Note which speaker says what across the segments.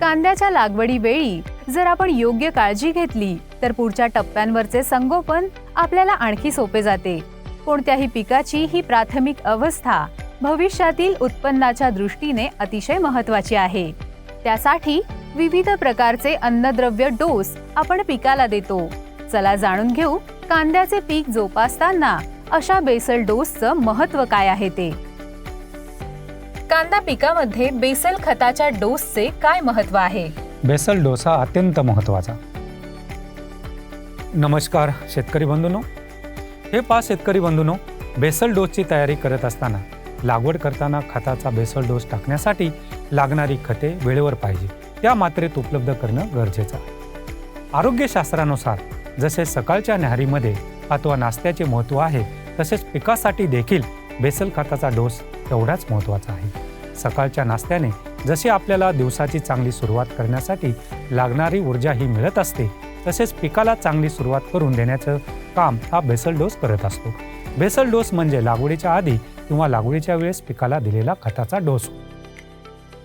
Speaker 1: कांद्याच्या लागवडीवेळी जर आपण योग्य काळजी घेतली तर पुढच्या टप्प्यांवरचे संगोपन आपल्याला आणखी सोपे जाते. कोणत्याही पिकाची ही प्राथमिक अवस्था भविष्यातील उत्पन्नाच्या दृष्टीने अतिशय महत्वाची आहे. त्यासाठी विविध प्रकारचे अन्नद्रव्य डोस आपण पिकाला देतो. चला जाणून घेऊ कांद्याचे पीक जोपासताना अशा बेसल डोसचं महत्त्व काय आहे ते. कांदा पिकामध्ये बेसल खताच्या डोसचे काय महत्त्व आहे?
Speaker 2: बेसल डोस हा अत्यंत महत्त्वाचा. नमस्कार शेतकरी बंधूनो. हे पाच शेतकरी बंधूनो बेसल डोसची तयारी करत असताना लागवड करताना खताचा बेसल डोस टाकण्यासाठी लागणारी खते वेळेवर पाहिजे. त्या मात्रेत उपलब्ध करणं गरजेचं आहे. आरोग्यशास्त्रानुसार जसे सकाळच्या न्याहारीमध्ये अथवा नाश्त्याचे महत्त्व आहे तसेच पिकासाठी देखील बेसल खताचा डोस तेवढाच महत्त्वाचा आहे. सकाळच्या नाश्त्याने जशी आपल्याला दिवसाची चांगली सुरुवात करण्यासाठी लागणारी ऊर्जा ही मिळत असते तसेच पिकाला चांगली सुरुवात करून देण्याचं काम हा बेसल डोस करत असतो. बेसल डोस म्हणजे लागवडीच्या आधी किंवा लागवडीच्या वेळेस पिकाला दिलेला खताचा डोस.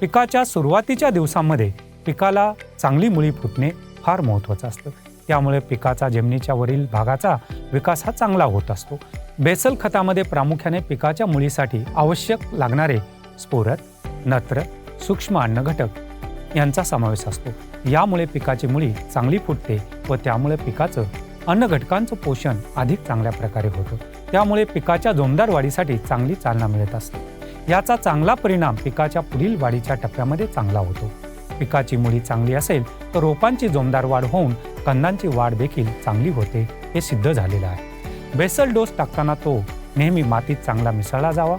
Speaker 2: पिकाच्या सुरुवातीच्या दिवसांमध्ये पिकाला चांगली मुळी फुटणे फार महत्त्वाचं असतं. त्यामुळे पिकाचा जमिनीच्या वरील भागाचा विकास हा चांगला होत असतो. बेसल खतामध्ये प्रामुख्याने पिकाच्या मुळीसाठी आवश्यक लागणारे स्फोरत नत्र सूक्ष्म अन्न घटक यांचा समावेश असतो. यामुळे पिकाची मुळी चांगली फुटते व त्यामुळे पिकाचं अन्न घटकांचं पोषण अधिक चांगल्या प्रकारे होतं. त्यामुळे पिकाच्या जोमदार वाढीसाठी चांगली चालना मिळत असते. याचा चांगला परिणाम पिकाच्या पुढील वाढीच्या टप्प्यामध्ये चांगला होतो. पिकाची मुळी चांगली असेल तर रोपांची जोमदार वाढ होऊन कंदांची वाढ देखील चांगली होते हे सिद्ध झालेलं आहे. बेसल डोस टाकताना तो नेहमी मातीत चांगला मिसळला जावा.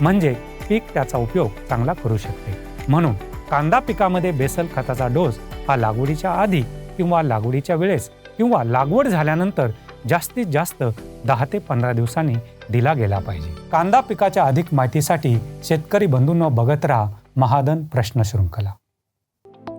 Speaker 2: म्हणजे पीक त्याचा उपयोग चांगला करू शकते. म्हणून कांदा पिकामध्ये बेसल खताचा डोस हा लागवडीच्या आधी किंवा लागवडीच्या वेळेस किंवा लागवड झाल्यानंतर जास्तीत जास्त दहा ते पंधरा दिवसांनी दिला गेला पाहिजे. कांदा पिकाच्या अधिक माहितीसाठी शेतकरी बंधूंना बघत राहा महादन प्रश्न शृंखला.